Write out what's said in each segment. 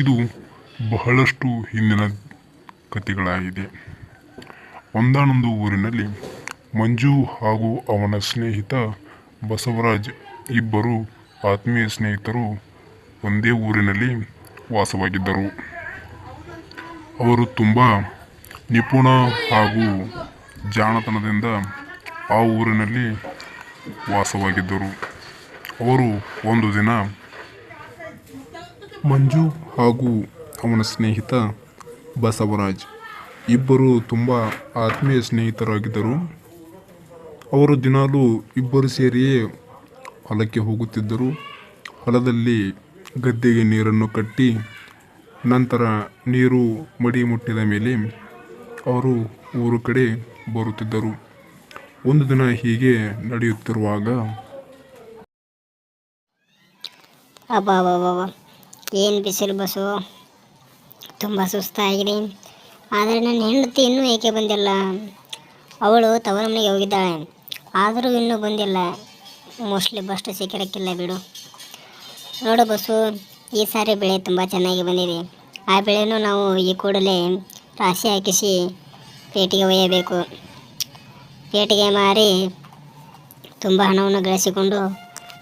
ಇದು ಬಹಳಷ್ಟು ಹಿಂದಿನ ಕಥೆಗಳಾಗಿದೆ. ಒಂದಾನೊಂದು ಊರಿನಲ್ಲಿ ಮಂಜು ಹಾಗೂ ಅವನ ಸ್ನೇಹಿತ ಬಸವರಾಜ್ ಇಬ್ಬರು ಆತ್ಮೀಯ ಸ್ನೇಹಿತರು ಒಂದೇ ಊರಿನಲ್ಲಿ ವಾಸವಾಗಿದ್ದರು. ಅವರು ತುಂಬ ನಿಪುಣ ಹಾಗೂ ಜಾಣತನದಿಂದ ಆ ಊರಿನಲ್ಲಿ ವಾಸವಾಗಿದ್ದರು. ಅವರು ಒಂದು ದಿನ ಮಂಜು ಹಾಗೂ ಅವನ ಸ್ನೇಹಿತ ಬಸವರಾಜ್ ಇಬ್ಬರು ತುಂಬ ಆತ್ಮೀಯ ಸ್ನೇಹಿತರಾಗಿದ್ದರು. ಅವರು ದಿನಾಲೂ ಇಬ್ಬರು ಸೇರಿಯೇ ಹೊಲಕ್ಕೆ ಹೋಗುತ್ತಿದ್ದರು. ಹೊಲದಲ್ಲಿ ಗದ್ದೆಗೆ ನೀರನ್ನು ಕಟ್ಟಿ ನಂತರ ನೀರು ಮಡಿ ಮುಟ್ಟಿದ ಮೇಲೆ ಅವರು ಊರು ಕಡೆ ಬರುತ್ತಿದ್ದರು. ಒಂದು ದಿನ ಹೀಗೆ ನಡೆಯುತ್ತಿರುವಾಗ ಏನು ಬಿಸಿಲು ಬಸ್ಸು ತುಂಬ ಸುಸ್ತಾಗಿದೆ. ಆದರೆ ನನ್ನ ಹೆಂಡತಿ ಇನ್ನೂ ಏಕೆ ಬಂದಿಲ್ಲ? ಅವಳು ತವರ ಮನೆಗೆ ಹೋಗಿದ್ದಾಳೆ. ಆದರೂ ಇನ್ನೂ ಬಂದಿಲ್ಲ. ಮೋಸ್ಟ್ಲಿ ಬಸ್ಟು ಸಿಕ್ಕಿರಕ್ಕಿಲ್ಲ ಬಿಡು. ನೋಡು ಬಸ್ಸು ಈ ಸಾರಿ ಬೆಳೆ ತುಂಬ ಚೆನ್ನಾಗಿ ಬಂದಿದೆ. ಆ ಬೆಳೆನೂ ನಾವು ಈ ಕೂಡಲೇ ರಾಶಿ ಹಾಕಿಸಿ ಪೇಟಿಗೆ ಒಯ್ಯಬೇಕು. ಪೇಟಿಗೆ ಮಾರಿ ತುಂಬ ಹಣವನ್ನು ಗಳಿಸಿಕೊಂಡು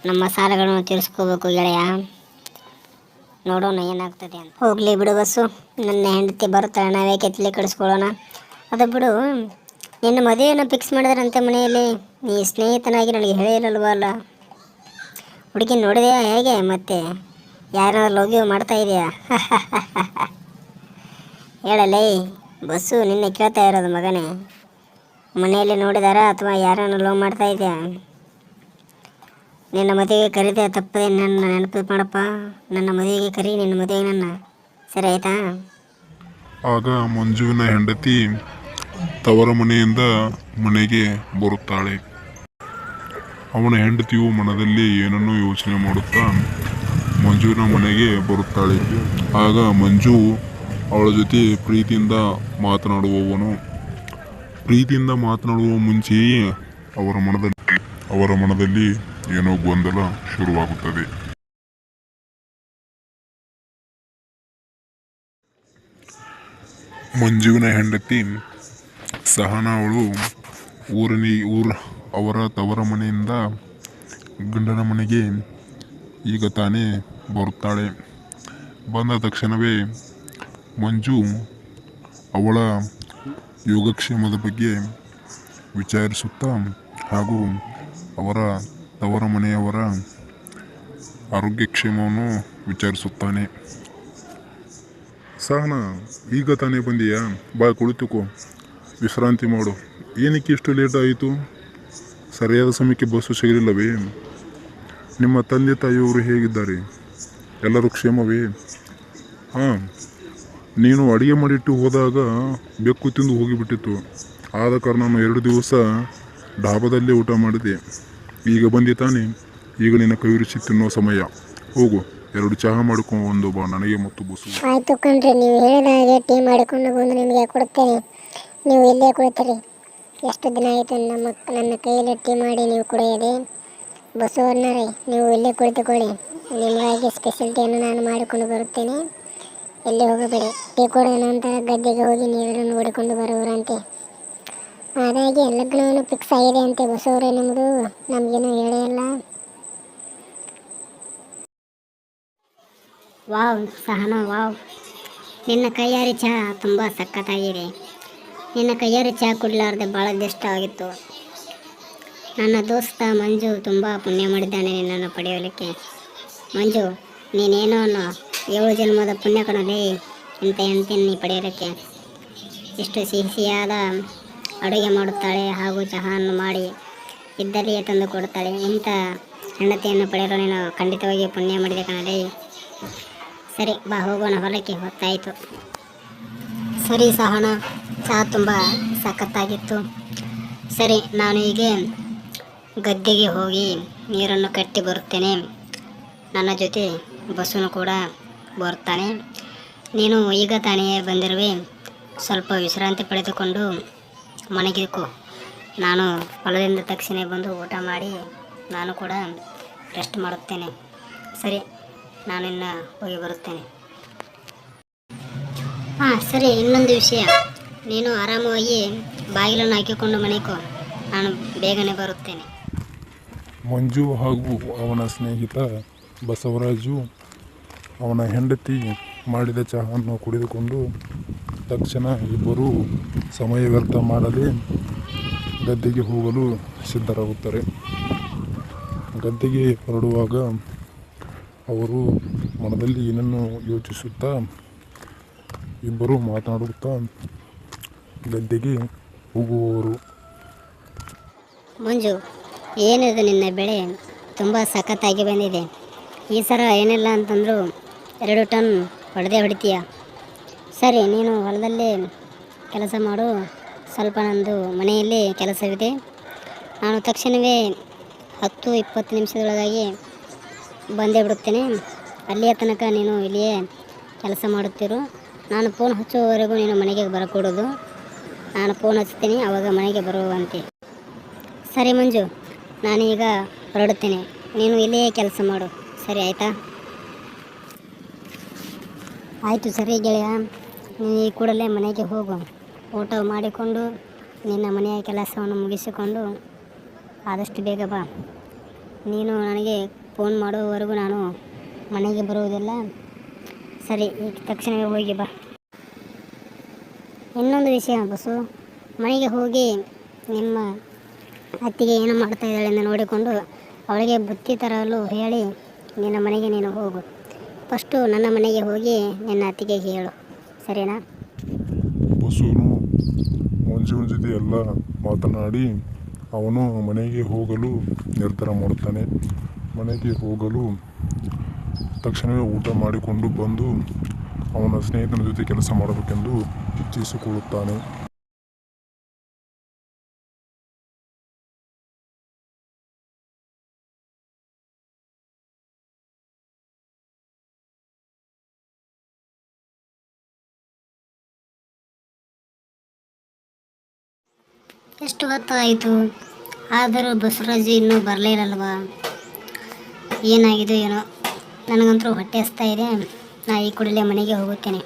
ನಮ್ಮ ಸಾಲಗಳನ್ನು ತೀರಿಸ್ಕೋಬೇಕು ಗೆಳೆಯ. ನೋಡೋಣ ಏನಾಗ್ತದೆ ಅಂತ. ಹೋಗಲಿ ಬಿಡು ಬಸ್ಸು. ನನ್ನ ಹೆಂಡತಿ ಬರುತ್ತಾಳೆ ನಾವೇ ಕೆತ್ತಲೆ ಕಳಿಸ್ಕೊಳ್ಳೋಣ ಅದು ಬಿಡು, ನಿನ್ನ ಮದುವೆಯನ್ನು ಫಿಕ್ಸ್ ಮಾಡಿದ್ರಂತೆ ಮನೆಯಲ್ಲಿ. ನೀ ಸ್ನೇಹಿತನಾಗಿ ನನಗೆ ಹೇಳಿರಲ್ವ ಅಲ್ಲ? ಹುಡುಗಿ ನೋಡಿದೆಯಾ ಹೇಗೆ ಮತ್ತೆ? ಯಾರಾದ್ರೂ ಲೋಗಿ ಮಾಡ್ತಾ ಇದೆಯಾ? ಹೇಳಲೇ ಬಸ್ಸು ನಿನ್ನೆ ಕೇಳ್ತಾ ಇರೋದು ಮಗನೇ. ಮನೆಯಲ್ಲಿ ನೋಡಿದಾರಾ ಅಥವಾ ಯಾರನ್ನು ಲವ್ ಮಾಡ್ತಾ ಇದೆಯಾ? ನಿನ್ನ ಮದುವೆಗೆ ಕರೀದೆ ತಪ್ಪದೆ ನನ್ನ ನೆನಪು ಮಾಡಪ್ಪ. ನನ್ನ ಮದುವೆಗೆ ಕರಿ, ನಿನ್ನ ಮದುವೆಗೆ ನನ್ನ. ಸರಿ, ಆಯ್ತಾ? ಆಗ ಮಂಜುವಿನ ಹೆಂಡತಿ ತವರ ಮನೆಯಿಂದ ಮನೆಗೆ ಬರುತ್ತಾಳೆ. ಅವನ ಹೆಂಡತಿಯು ಮನದಲ್ಲಿ ಏನನ್ನೋ ಯೋಚನೆ ಮಾಡುತ್ತಾ ಮಂಜುವಿನ ಮನೆಗೆ ಬರುತ್ತಾಳೆ. ಆಗ ಮಂಜು ಅವಳ ಜೊತೆ ಪ್ರೀತಿಯಿಂದ ಮಾತನಾಡುವವನು. ಪ್ರೀತಿಯಿಂದ ಮಾತನಾಡುವ ಮುಂಚೆಯೇ ಅವರ ಮನದಲ್ಲಿ ಅವರ ಮನದಲ್ಲಿ ಏನೋ ಗೊಂದಲ ಶುರುವಾಗುತ್ತದೆ. ಮಂಜುವಿನ ಹೆಂಡತಿ ಸಹನ ಅವಳು ಊರಿನ ಊರ ಅವರ ತವರ ಮನೆಯಿಂದ ಗಂಡನ ಮನೆಗೆ ಈಗ ತಾನೇ ಬರುತ್ತಾಳೆ. ಬಂದ ತಕ್ಷಣವೇ ಮಂಜು ಅವಳ ಯೋಗಕ್ಷೇಮದ ಬಗ್ಗೆ ವಿಚಾರಿಸುತ್ತಾ ಹಾಗೂ ಅವರ ತವರ ಮನೆಯವರ ಆರೋಗ್ಯ ಕ್ಷೇಮವನ್ನು ವಿಚಾರಿಸುತ್ತಾನೆ. ಸಹನ, ಈಗ ತಾನೇ ಬಂದೀಯಾ? ಬಾ, ಕುಳಿತುಕೋ. ವಿಶ್ರಾಂತಿ ಮಾಡು. ಏನಕ್ಕೆ ಇಷ್ಟು ಲೇಟ್ ಆಯಿತು? ಸರಿಯಾದ ಸಮಯಕ್ಕೆ ಬಸ್ಸು ಸಿಗಲಿಲ್ಲವೇ? ನಿಮ್ಮ ತಂದೆ ತಾಯಿಯವರು ಹೇಗಿದ್ದಾರೆ? ಎಲ್ಲರೂ ಕ್ಷೇಮವೇ? ಹಾಂ, ನೀನು ಅಡುಗೆ ಮಾಡಿಟ್ಟು ಹೋದಾಗ ಬೆಕ್ಕು ತಿಂದು ಹೋಗಿಬಿಟ್ಟಿತ್ತು. ಆದ ಕಾರಣ ನಾನು ಎರಡು ದಿವಸ ಡಾಬಾದಲ್ಲೇ ಊಟ ಮಾಡಿದೆ. ಈಗ ಬಂದಿ ತಾನೆ ಈಗ ನಿನ್ನ ಕೈ ರುಚಿ ತಿನ್ನೋ ಸಮಯ. ಹೋಗು, ಎರಡು ಚಹಾ ಮಾಡ್ಕೊಂಡು ಒಂದು ಬಾ, ನನಗೆ ಮತ್ತು ಬಸ್ಸು ಆಯ್ತು ಕಣ್ರಿ, ನೀವು ಹೇಳಿದ ಹಾಗೆ ಟೀ ಮಾಡಿಕೊಂಡು ಬಂದು ನಿಮಗೆ ಕೊಡ್ತೇನೆ ನೀವು ಇಲ್ಲೇ ಕುಳಿತಿರಿ. ಎಷ್ಟು ದಿನ ಆಯಿತು ನಮ್ಮ ನನ್ನ ಕೈಯಲ್ಲಿ ಟೀ ಮಾಡಿ ನೀವು ಕುಡಿಯದೆ? ಬಸವಣ್ಣರೇ ನೀವು ಇಲ್ಲೇ ಕುಳಿತುಕೊಳ್ಳಿ. ನಿಮಗಾಗಿ ಸ್ಪೆಷಲ್ ಟೀಯನ್ನು ನಾನು ಮಾಡಿಕೊಂಡು ಬರುತ್ತೇನೆ. ಎಲ್ಲಿ ಹೋಗಬೇಡಿ? ಟೀ ಕುಡಿದ ನಂತರ ಗದ್ದೆಗೆ ಹೋಗಿ ನೀರನ್ನು ನೋಡಿಕೊಂಡು ಬರುವರಂತೆ. ಹಾಗಾಗಿ ಲಗ್ನವನ್ನು ಫಿಕ್ಸ್ ಆಗಿದೆ ಅಂತೆ ಬಸವರೇ ನಮ್ಮದು ನಮಗೇನು ಹೇಳೇ ಇಲ್ಲ. Wow, Sahana, wow. ನಿನ್ನ ಕೈಯಾರಿ ಚಹಾ ತುಂಬ ಸಖತ್ತಾಗಿದೆ. ನಿನ್ನ ಕೈಯಾರಿ ಚಹಾ ಕುಡಿಲಾರ್ದೆ ಭಾಳ ಇಷ್ಟ ಆಗಿತ್ತು. ನನ್ನ ದೋಸ್ತ ಮಂಜು ತುಂಬ ಪುಣ್ಯ ಮಾಡಿದ್ದಾನೆ ನಿನ್ನನ್ನು ಪಡೆಯಲಿಕ್ಕೆ. ಮಂಜು, ನೀನೇನೋ ಅನ್ನೋ ಏಳು ಜನ್ಮದ ಪುಣ್ಯ ಕಣಲೇ ಇಂಥ ಎಂತ ನೀ ಪಡೆಯಲಿಕ್ಕೆ ಎಷ್ಟು ಸಿಹಿ ಸಿಹಿಯಾದ ಅಡುಗೆ ಮಾಡುತ್ತಾಳೆ ಹಾಗೂ ಚಹಾವನ್ನು ಮಾಡಿ ಇದ್ದಲ್ಲಿಯೇ ತಂದು ಕೊಡುತ್ತಾಳೆ. ಇಂಥ ಹೆಂಡತಿಯನ್ನು ಪಡೆಯಲು ನೀನು ಖಂಡಿತವಾಗಿ ಪುಣ್ಯ ಮಾಡಿದೆ ಸರಿ, ಬಾ, ಹೋಗೋಣ ಹೊಲಕ್ಕೆ ಹೊತ್ತಾಯಿತು. ಸರಿ ಸಹಣ ಚಹಾ ತುಂಬ ಸಖತ್ತಾಗಿತ್ತು. ಸರಿ, ನಾನು ಈಗ ಗದ್ದೆಗೆ ಹೋಗಿ ನೀರನ್ನು ಕಟ್ಟಿ ಬರುತ್ತೇನೆ. ನನ್ನ ಜೊತೆ ಬಸ್ಸನ್ನು ಕೂಡ ಬರುತ್ತಾನೆ. ನೀನು ಈಗ ತಾನೇ ಬಂದಿರುವೆ. ಸ್ವಲ್ಪ ವಿಶ್ರಾಂತಿ ಪಡೆದುಕೊಂಡು ಮನೆಗಿರ್ಕು ನಾನು ಹೊಲದಿಂದ ತಕ್ಷಣ ಬಂದು ಊಟ ಮಾಡಿ ನಾನು ಕೂಡ ರೆಸ್ಟ್ ಮಾಡುತ್ತೇನೆ. ಸರಿ ನಾನಿನ್ನು ಹೋಗಿ ಬರುತ್ತೇನೆ. ಹಾಂ, ಸರಿ, ಇನ್ನೊಂದು ವಿಷಯ. ನೀನು ಆರಾಮವಾಗಿ ಬಾಗಿಲನ್ನು ಹಾಕಿಕೊಂಡು ಮನೆಗೆ ನಾನು ಬೇಗನೆ ಬರುತ್ತೇನೆ. ಮಂಜು ಹಾಗೂ ಅವನ ಸ್ನೇಹಿತ ಬಸವರಾಜು ಅವನ ಹೆಂಡತಿ ಮಾಡಿದ ಚಹಾವನ್ನು ಕುಡಿದುಕೊಂಡು ತಕ್ಷಣ ಇಬ್ಬರು ಸಮಯ ವ್ಯರ್ಥ ಮಾಡದೆ ಗದ್ದೆಗೆ ಹೋಗಲು ಸಿದ್ಧರಾಗುತ್ತಾರೆ. ಗದ್ದೆಗೆ ಹೊರಡುವಾಗ ಅವರು ಮನದಲ್ಲಿ ಏನನ್ನು ಯೋಚಿಸುತ್ತಾ ಇಬ್ಬರು ಮಾತನಾಡುತ್ತಾ ಗದ್ದೆಗೆ ಹೋಗುವವರು. ಮಂಜು, ಏನಿದೆ ನಿನ್ನ ಬೆಳೆ? ತುಂಬ ಸಖತ್ತಾಗಿ ಬಂದಿದೆ. ಈ ಸರ ಏನಿಲ್ಲ ಅಂತಂದರೂ ಎರಡು ಟನ್ ಹೊಡೆದೇ ಹೊಡಿತೀಯ? ಸರಿ, ನೀನು ಹೊಲದಲ್ಲಿ ಕೆಲಸ ಮಾಡು. ಸ್ವಲ್ಪ ನಂದು ಮನೆಯಲ್ಲಿ ಕೆಲಸವಿದೆ. ನಾನು ತಕ್ಷಣವೇ ಹತ್ತು ಇಪ್ಪತ್ತು ನಿಮಿಷದೊಳಗಾಗಿ ಬಂದೇ ಬಿಡುತ್ತೇನೆ. ಅಲ್ಲಿಯ ತನಕ ನೀನು ಇಲ್ಲಿಯೇ ಕೆಲಸ ಮಾಡುತ್ತಿರು. ನಾನು ಫೋನ್ ಹಚ್ಚುವವರೆಗೂ ನೀನು ಮನೆಗೆ ಬರಕೂಡದು. ನಾನು ಫೋನ್ ಹಚ್ತೀನಿ ಆವಾಗ ಮನೆಗೆ ಬರುವಂತೆ. ಸರಿ ಮಂಜು, ನಾನೀಗ ಹೊರಡುತ್ತೇನೆ. ನೀನು ಇಲ್ಲಿಯೇ ಕೆಲಸ ಮಾಡು. ಸರಿ, ಆಯಿತಾ? ಆಯಿತು ಸರಿ ಗೆಳೆಯ. ಈ ಕೂಡಲೇ ಮನೆಗೆ ಹೋಗು. ಊಟ ಮಾಡಿಕೊಂಡು ನಿನ್ನ ಮನೆಯ ಕೆಲಸವನ್ನು ಮುಗಿಸಿಕೊಂಡು ಆದಷ್ಟು ಬೇಗ ಬಾ. ನೀನು ನನಗೆ ಫೋನ್ ಮಾಡುವವರೆಗೂ ನಾನು ಮನೆಗೆ ಬರುವುದಿಲ್ಲ. ಸರಿ, ಈಗ ತಕ್ಷಣವೇ ಹೋಗಿ ಬಾ. ಇನ್ನೊಂದು ವಿಷಯ ಬಸ್ಸು ಮನೆಗೆ ಹೋಗಿ ನಿಮ್ಮ ಅತ್ತಿಗೆ ಏನು ಮಾಡ್ತಾ ಇದ್ದಾಳೆ ಎಂದು ನೋಡಿಕೊಂಡು ಅವಳಿಗೆ ಬುತ್ತಿ ತರಲು ಹೇಳಿ ನಿನ್ನ ಮನೆಗೆ ನೀನು ಹೋಗು. ಫಸ್ಟು ನನ್ನ ಮನೆಗೆ ಹೋಗಿ ನಿನ್ನ ಅತ್ತಿಗೆ ಹೇಳು. ಸರಿನಾ? ಬಸವನು ಮಂಜುವಿನ ಜೊತೆ ಎಲ್ಲ ಮಾತನಾಡಿ ಅವನು ಮನೆಗೆ ಹೋಗಲು ನಿರ್ಧಾರ ಮಾಡುತ್ತಾನೆ. ಮನೆಗೆ ಹೋಗಲು ತಕ್ಷಣವೇ ಊಟ ಮಾಡಿಕೊಂಡು ಬಂದು ಅವನ ಸ್ನೇಹಿತನ ಜೊತೆ ಕೆಲಸ ಮಾಡಬೇಕೆಂದು ಇಚ್ಛಿಸಿಕೊಳ್ಳುತ್ತಾನೆ ಎಷ್ಟು ಹೊತ್ತಾಯಿತು? ಆದರೂ ಬಸವರಾಜು ಇನ್ನೂ ಬರಲಿಲ್ಲಲ್ವಾ? ಏನಾಗಿದೆ ಏನೋ? ನನಗಂತೂ ಹೊಟ್ಟೆ ಹಸ್ತಾ ಇದೆ. ನಾ ಈ ಕೂಡಲೇ ಮನೆಗೆ ಹೋಗುತ್ತೇನೆ.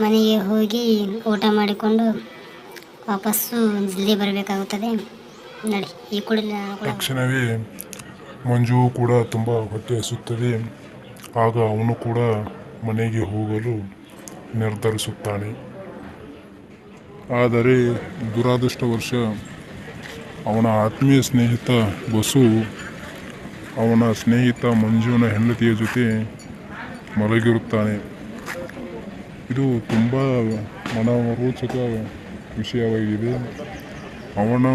ಮನೆಗೆ ಹೋಗಿ ಊಟ ಮಾಡಿಕೊಂಡು ವಾಪಸ್ಸು ಜಲ್ದಿ ಬರಬೇಕಾಗುತ್ತದೆ. ನೋಡಿ, ಈ ಕೂಡಲೇ ತಕ್ಷಣವೇ ಮಂಜು ಕೂಡ ತುಂಬ ಹೊಟ್ಟೆ ಹಸುತ್ತದೆ. ಆಗ ಅವನು ಕೂಡ ಮನೆಗೆ ಹೋಗಲು ನಿರ್ಧರಿಸುತ್ತಾನೆ. ಆದರೆ ದುರಾದೃಷ್ಟವರ್ಷ ಅವನ ಆತ್ಮೀಯ ಸ್ನೇಹಿತ ಬಸು, ಅವನ ಸ್ನೇಹಿತ ಮಂಜುವಿನ ಹೆಂಡತಿಯ ಜೊತೆ ಮಲಗಿರುತ್ತಾನೆ. ಇದು ತುಂಬ ಮನರೋಚಕ ವಿಷಯವಾಗಿದೆ. ಅವನ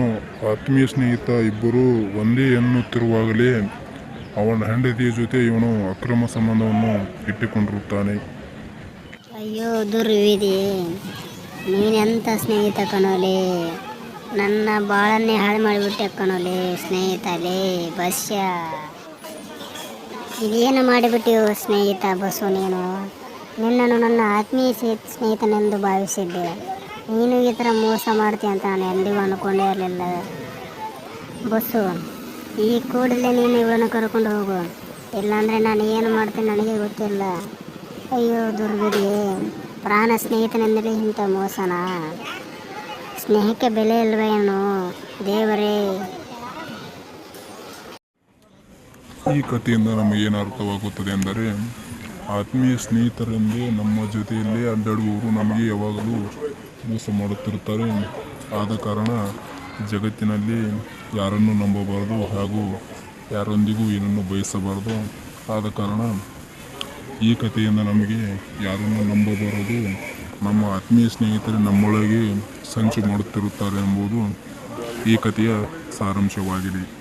ಆತ್ಮೀಯ ಸ್ನೇಹಿತ ಇಬ್ಬರು ಒಂದೇ ಎನ್ನುತ್ತಿರುವಾಗಲೇ ಅವನ ಹೆಂಡತಿಯ ಜೊತೆ ಇವನು ಅಕ್ರಮ ಸಂಬಂಧವನ್ನು ಇಟ್ಟುಕೊಂಡಿರುತ್ತಾನೆ. ಅಯ್ಯೋ ನೀನೆಂಥ ಸ್ನೇಹಿತ ಕಣೋಲೆ? ನನ್ನ ಬಾಳನ್ನೇ ಹಾಳು ಮಾಡಿಬಿಟ್ಟೆ ಕಣೋಲೆ ಸ್ನೇಹಿತಲೇ ಬಸ್ಯ ಇದೇನು ಮಾಡಿಬಿಟ್ಟಿವು ಸ್ನೇಹಿತ ಬಸ್ಸು ನೀನು? ನಿನ್ನನ್ನು ನನ್ನ ಆತ್ಮೀಯ ಸ್ನೇ- ಸ್ನೇಹಿತನೆಂದು ಭಾವಿಸಿದ್ದೆ. ನೀನು ಈ ಥರ ಮೋಸ ಮಾಡ್ತೀಯ ಅಂತ ನಾನು ಎಂದಿಗೂ ಅಂದ್ಕೊಂಡೇ ಇರಲಿಲ್ಲ. ಬಸ್ಸು ಈ ಕೂಡಲೇ ನೀನು ಇವಳನ್ನು ಕರ್ಕೊಂಡು ಹೋಗು. ಇಲ್ಲಾಂದರೆ ನಾನು ಏನು ಮಾಡ್ತೀನಿ ನನಗೆ ಗೊತ್ತಿಲ್ಲ. ಅಯ್ಯೋ ದುರ್ಗದಿ ಪ್ರಾಣ ಸ್ನೇಹಿತನೆಂದರೆ ಇಂಥ ಮೋಸನ? ಸ್ನೇಹಕ್ಕೆ ಬೆಲೆ ಇಲ್ವೇನು ದೇವರೇ. ಈ ಕಥೆಯಿಂದ ನಮಗೇನು ಅರ್ಥವಾಗುತ್ತದೆ ಎಂದರೆ, ಆತ್ಮೀಯ ಸ್ನೇಹಿತರೆಂದೇ ನಮ್ಮ ಜೊತೆಯಲ್ಲಿ ಅಡ್ಡಾಡುವವರು ನಮಗೆ ಯಾವಾಗಲೂ ಮೋಸ ಮಾಡುತ್ತಿರುತ್ತಾರೆ. ಆದ ಕಾರಣ ಜಗತ್ತಿನಲ್ಲಿ ಯಾರನ್ನು ನಂಬಬಾರದು ಹಾಗೂ ಯಾರೊಂದಿಗೂ ಏನನ್ನು ಬಯಸಬಾರದು. ಆದ ಕಾರಣ ಈ ಕಥೆಯಿಂದ ನಮಗೆ ಯಾರನ್ನು ನಂಬಬಾರದು. ನಮ್ಮ ಆತ್ಮೀಯ ಸ್ನೇಹಿತರು ನಮ್ಮೊಳಗೆ ಸಂಚು ಮಾಡುತ್ತಿರುತ್ತಾರೆ ಎಂಬುದು ಈ ಕಥೆಯ ಸಾರಾಂಶವಾಗಿದೆ.